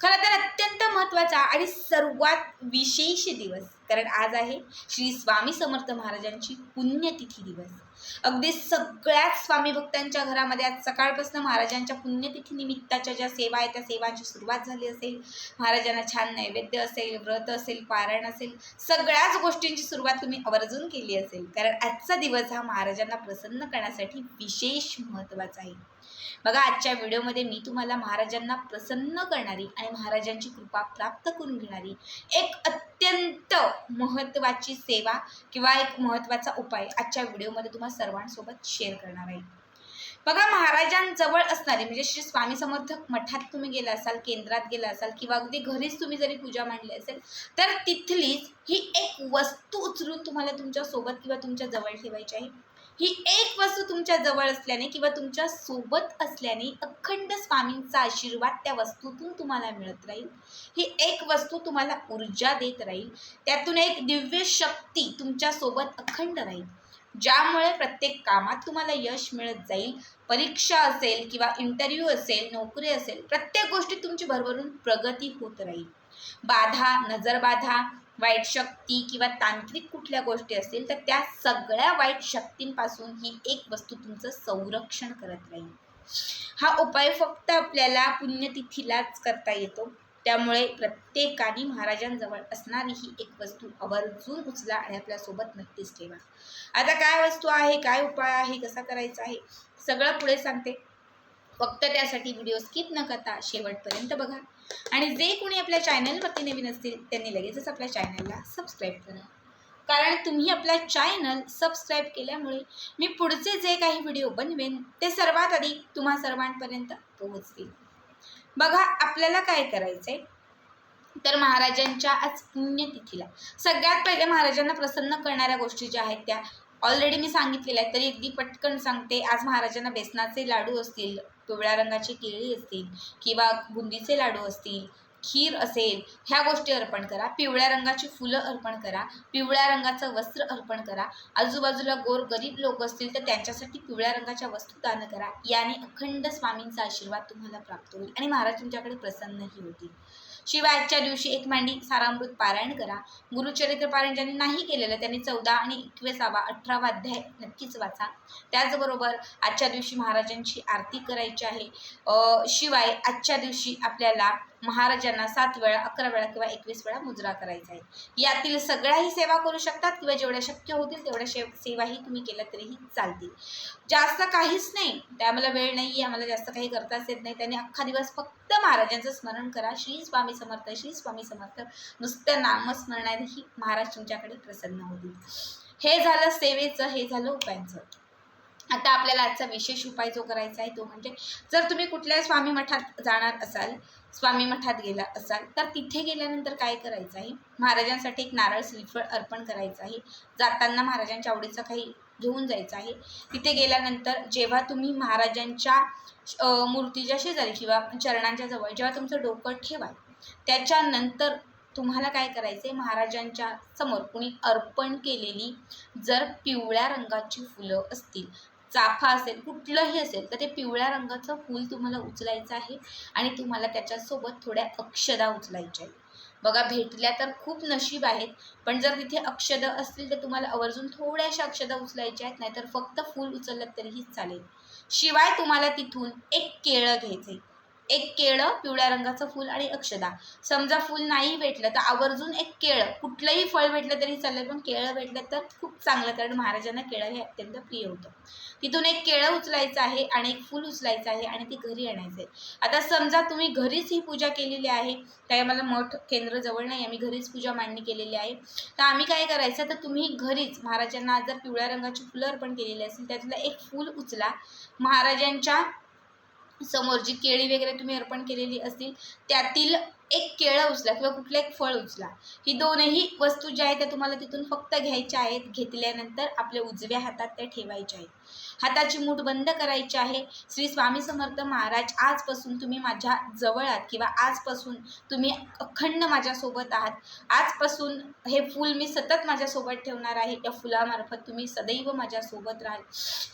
खरं तर अत्यंत महत्त्वाचा आणि सर्वात विशेष दिवस कारण आज आहे श्री स्वामी समर्थ महाराजांची पुण्यतिथी दिवस. अगदी सगळ्याच स्वामी भक्तांच्या घरामध्ये आज सकाळपासून महाराजांच्या पुण्यतिथी निमित्ताच्या ज्या सेवा आहेत त्या सेवांची सुरुवात झाली असेल. महाराजांना छान नैवेद्य असेल व्रत असेल पारायण असेल सगळ्याच गोष्टींची सुरुवात तुम्ही आवर्जून केली असेल. कारण आजचा दिवस हा महाराजांना प्रसन्न करण्यासाठी विशेष महत्त्वाचा आहे. बघा आजच्या व्हिडिओमध्ये मी तुम्हाला महाराजांना प्रसन्न करणारी आणि महाराजांची कृपा प्राप्त करून घेणारी एक अत्यंत महत्त्वाची सेवा किंवा एक महत्त्वाचा उपाय आजच्या व्हिडिओमध्ये तुम्हाला सर्वांसोबत शेअर करणार आहे. बघा महाराजांजवळ असणारी म्हणजे श्री स्वामी समर्थक मठात तुम्ही गेला असाल केंद्रात गेला असाल किंवा अगदी घरीच तुम्ही जरी पूजा मांडली असेल तर तिथलीच ही एक वस्तू उचलून तुम्हाला तुमच्यासोबत किंवा तुमच्या जवळ ठेवायची आहे. ही एक वस्तू तुमच्या जवळ असल्याने किंवा तुमच्यासोबत असल्याने अखंड स्वामींचा आशीर्वाद त्या वस्तूतून तुम्हाला मिळत राहील. ही एक वस्तू तुम्हाला ऊर्जा देत राहील. त्यातून एक दिव्य शक्ती तुमच्यासोबत अखंड राहील. ज्यामुळे प्रत्येक कामात तुम्हाला यश मिळत जाईल. परीक्षा असेल किंवा इंटरव्ह्यू असेल नोकरी असेल प्रत्येक गोष्टीत तुमची भरभरून प्रगती होत राहील. बाधा नजरबाधा वाईट शक्ती किंवा तांत्रिक कुठल्या गोष्टी असतील तर त्या सगळ्या वाईट शक्तींपासून ही एक वस्तू तुमचं संरक्षण करत राहील. हा उपाय फक्त आपल्याला पुण्यतिथीलाच करता येतो. त्यामुळे प्रत्येकाने महाराजांजवळ असणारी ही एक वस्तू आवर्जून उचला आणि आपल्यासोबत नक्कीच ठेवा. आता काय वस्तू आहे काय उपाय आहे कसा करायचा आहे सगळं पुढे सांगते. फक्त त्यासाठी व्हिडिओ स्किप न करता शेवटपर्यंत बघा. आणि जे कोणी आपल्या चॅनलवरती नवीन असतील त्यांनी लगेचच आपल्या चॅनलला सबस्क्राईब करा. कारण तुम्ही आपला चॅनल सबस्क्राईब केल्यामुळे मी पुढचे जे काही व्हिडिओ बनवेन ते सर्वात आधी तुम्हा सर्वांपर्यंत पोहोचतील. बघा आपल्याला काय करायचं आहे तर महाराजांच्या आज पुण्यतिथीला. सगळ्यात पहिले महाराजांना प्रसन्न करणाऱ्या गोष्टी ज्या आहेत त्या ऑलरेडी मी सांगितलेल्या आहेत. तरी अगदी पटकन सांगते आज महाराजांना बेसनाचे लाडू असतील पिवळ्या रंगाची केळी असतील किंवा बुंदीचे लाडू असतील खीर असेल ह्या गोष्टी अर्पण करा. पिवळ्या रंगाची फुलं अर्पण करा. पिवळ्या रंगाचं वस्त्र अर्पण करा. आजूबाजूला गोर गरीब लोक असतील तर त्यांच्यासाठी पिवळ्या रंगाच्या वस्तू दान करा. याने अखंड स्वामींचा आशीर्वाद तुम्हाला प्राप्त होईल. आणि महाराज तुमच्याकडे प्रसन्नही होतील. शिवाय आजच्या दिवशी एक मांडी सारामृत पारायण करा. गुरुचरित्र पारायण ज्यांनी नाही केलेलं त्यांनी चौदा आणि एकविसावा अठरावा अध्याय नक्कीच वाचा. त्याचबरोबर आजच्या दिवशी महाराजांची आरती करायची आहे. शिवाय आजच्या दिवशी आपल्याला महाराजांना सात वेळा अकरा वेळा किंवा एकवीस वेळा मुजरा करायचा आहे. यातील सगळ्याही सेवा करू शकतात किंवा जेवढ्या शक्य होतील तेवढ्या शे सेवाही तुम्ही केल्या तरीही चालतील. जास्त काहीच नाही. त्या आम्हाला वेळ नाही आहे आम्हाला जास्त काही करताच येत नाही. त्यांनी अख्खा दिवस फक्त महाराजांचं स्मरण करा. श्री स्वामी समर्थ श्री स्वामी समर्थ. नुसत्या नामस्मरणानेही महाराज तुमच्याकडे प्रसन्न होतील. हे झालं सेवेचं हे झालं उपायांचं. आता आपल्याला आजचा विशेष उपाय जो करायचा आहे तो म्हणजे जर तुम्ही कुठल्या स्वामी मठात जाणार असाल स्वामी मठात गेला असाल तर तिथे गेल्यानंतर काय करायचं आहे महाराजांसाठी एक नारळ श्रीफळ अर्पण करायचं आहे जाताना महाराजांच्या आवडीचं काही घेऊन जायचं आहे तिथे गेल्यानंतर जेव्हा तुम्ही महाराजांच्या मूर्तीच्या शेजारी किंवा चरणांच्या जवळ जेव्हा तुमचं डोकं ठेवाल त्याच्यानंतर तुम्हाला काय करायचं आहे महाराजांच्या समोर कुणी अर्पण केलेली जर पिवळ्या रंगाची फुलं असतील चाफा असेल कुठलंही असेल तर ते पिवळ्या रंगाचं फूल तुम्हाला उचलायचं आहे आणि तुम्हाला त्याच्यासोबत थोड्या अक्षदा उचलायच्या आहेत. बघा भेटल्या तर खूप नशीब आहेत पण जर तिथे अक्षदं असतील तर तुम्हाला आवर्जून थोड्याशा अक्षदा उचलायच्या आहेत नाहीतर फक्त फूल उचललं तरीही चालेल. शिवाय तुम्हाला तिथून एक केळं घ्यायचं एक केळं पिवळ्या रंगाचं फूल आणि अक्षदा. समजा फूल नाही भेटलं तर आवर्जून एक केळं. कुठलंही फळ भेटलं तरी चालेल पण केळं भेटलं तर खूप चांगलं कारण महाराजांना केळं हे अत्यंत प्रिय होतं. तिथून एक केळं उचलायचं आहे आणि एक फूल उचलायचं आहे आणि ती घरी आणायचं आहे. आता समजा तुम्ही घरीच ही पूजा केलेली आहे काही आम्हाला मठ केंद्र जवळ नाही आम्ही घरीच पूजा मांडणी केलेली आहे. तर आम्ही काय करायचं तर तुम्ही घरीच महाराजांना जर पिवळ्या रंगाची फुलं अर्पण केलेली असेल त्यातलं एक फूल उचला. महाराजांच्या समोर जी केळी वगैरे तुम्ही अर्पण केलेली असतील त्यातील एक केळं उचला किंवा कुठलं एक फळ उचला. ही दोनही वस्तू ज्या आहेत त्या तुम्हाला तिथून फक्त घ्यायच्या आहेत घेतल्यानंतर आपल्या उजव्या हातात त्या ठेवायच्या आहेत. हाताची मूठ बंद करायची आहे. श्री स्वामी समर्थ महाराज आजपासून तुम्ही माझ्या जवळ आहात किंवा आजपासून तुम्ही अखंड माझ्यासोबत आहात. आजपासून हे फूल मी सतत माझ्यासोबत ठेवणार आहे. या फुलामार्फत तुम्ही सदैव माझ्यासोबत राहाल.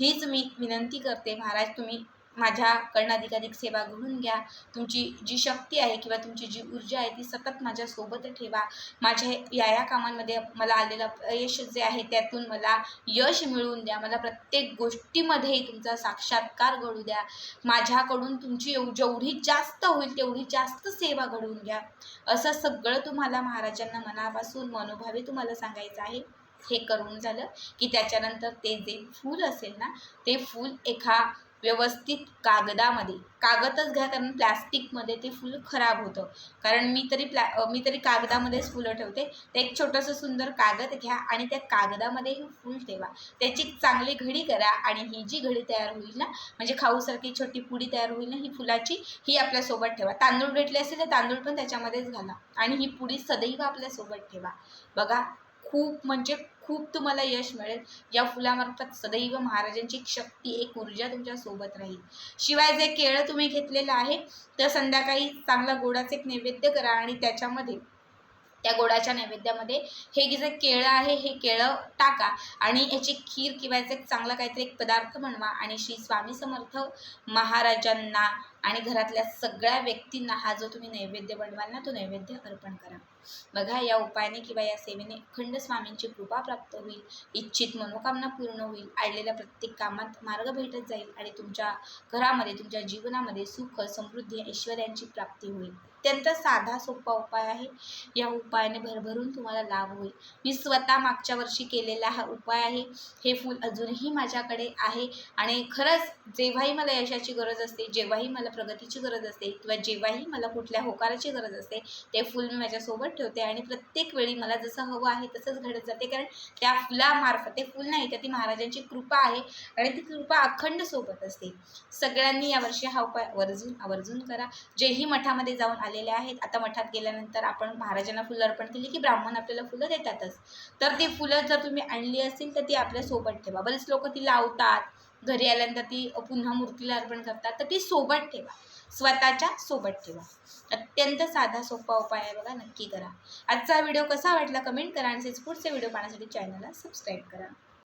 हीच मी विनंती करते महाराज तुम्ही माझ्याकडनं अधिकाधिक सेवा घडून घ्या. तुमची जी शक्ती आहे किंवा तुमची जी ऊर्जा आहे ती सतत माझ्यासोबत ठेवा. माझ्या या या कामांमध्ये मला आलेलं यश जे आहे त्यातून मला यश मिळवून द्या. मला प्रत्येक गोष्टीमध्ये तुमचा साक्षात्कार घडू द्या. माझ्याकडून तुमची एव जेवढी जास्त होईल तेवढी जास्त सेवा घडवून घ्या. असं सगळं तुम्हाला महाराजांना मनापासून मनोभावे तुम्हाला सांगायचं आहे. हे करून झालं की त्याच्यानंतर ते जे फूल असेल ना ते फूल एका व्यवस्थित कागदामध्ये. कागदच घ्या कारण प्लॅस्टिकमध्ये ते फुल खराब होतं. कारण मी तरी प्लॅ मी तरी कागदामध्येच फुलं ठेवते. ते एक छोटंसं सुंदर कागद घ्या आणि त्या कागदामध्ये हे फूल ठेवा. त्याची चांगली घडी करा आणि ही जी घडी तयार होईल ना म्हणजे खाऊसारखी छोटी पुडी तयार होईल ना ही फुलाची ही आपल्यासोबत ठेवा. तांदूळ भेटले असेल तर तांदूळ पण त्याच्यामध्येच घाला आणि ही पुडी सदैव आपल्यासोबत ठेवा. बघा खूप म्हणजे खूप तुम्हाला यश मिळेल. या फुलामार्फत सदैव महाराजांची शक्ती एक ऊर्जा तुमच्यासोबत राहील. शिवाय जे केळं तुम्ही घेतलेलं आहे तर संध्याकाळी चांगला गोडाचं एक नैवेद्य करा आणि त्याच्यामध्ये त्या गोडाच्या नैवेद्यामध्ये. हे जे केळं आहे हे केळं टाका आणि याची खीर किंवा याचा एक चांगला काहीतरी एक पदार्थ बनवा आणि श्री स्वामी समर्थ महाराजांना आणि घरातल्या सगळ्या व्यक्तींना हा जो तुम्ही नैवेद्य बनवाल ना तो नैवेद्य अर्पण करा. बघा या उपायाने किंवा या सेवेने अखंड स्वामींची कृपा प्राप्त होईल इच्छित मनोकामना पूर्ण होईल आडलेल्या प्रत्येक कामात मार्ग भेटत जाईल आणि तुमच्या घरामध्ये तुमच्या जीवनामध्ये सुख समृद्धी ऐश्वर्यांची प्राप्ती होईल. अत्यंत साधा सोपा उपाय आहे. या उपायाने भरभरून तुम्हाला लाभ होईल. मी स्वतः मागच्या वर्षी केलेला हा उपाय आहे. हे फूल अजूनही माझ्याकडे आहे आणि खरंच जेव्हाही मला यशाची गरज असते जेव्हाही मला प्रगतीची गरज असते किंवा जेव्हाही मला कुठल्या होकाराची गरज असते ते फूल मी माझ्यासोबत ठेवते आणि प्रत्येक वेळी मला जसं हवं आहे तसंच घडत जाते. कारण त्या फुलामार्फत ते फूल नाही तर ती महाराजांची कृपा आहे आणि ती कृपा अखंड सोबत असते. सगळ्यांनी यावर्षी हा उपाय आवर्जून आवर्जून करा. जेही मठामध्ये जाऊन आले आलेले आहेत. आता मठात गेल्यानंतर आपण महाराजांना फुलं अर्पण केली की ब्राह्मण आपल्याला फुलं देतातच. तर ती फुलं जर तुम्ही आणली असतील तर ती आपल्यासोबत ठेवा. बरेच लोक ती लावतात. घरी आल्यानंतर ती पुन्हा मूर्तीला अर्पण करतात. तर ती सोबत ठेवा. स्वतःच्या सोबत ठेवा. अत्यंत साधा सोपा उपाय आहे बघा. नक्की करा. आजचा व्हिडिओ कसा वाटला? कमेंट करा आणि पुढचे व्हिडिओ पाहण्यासाठी चॅनलला सबस्क्राईब करा.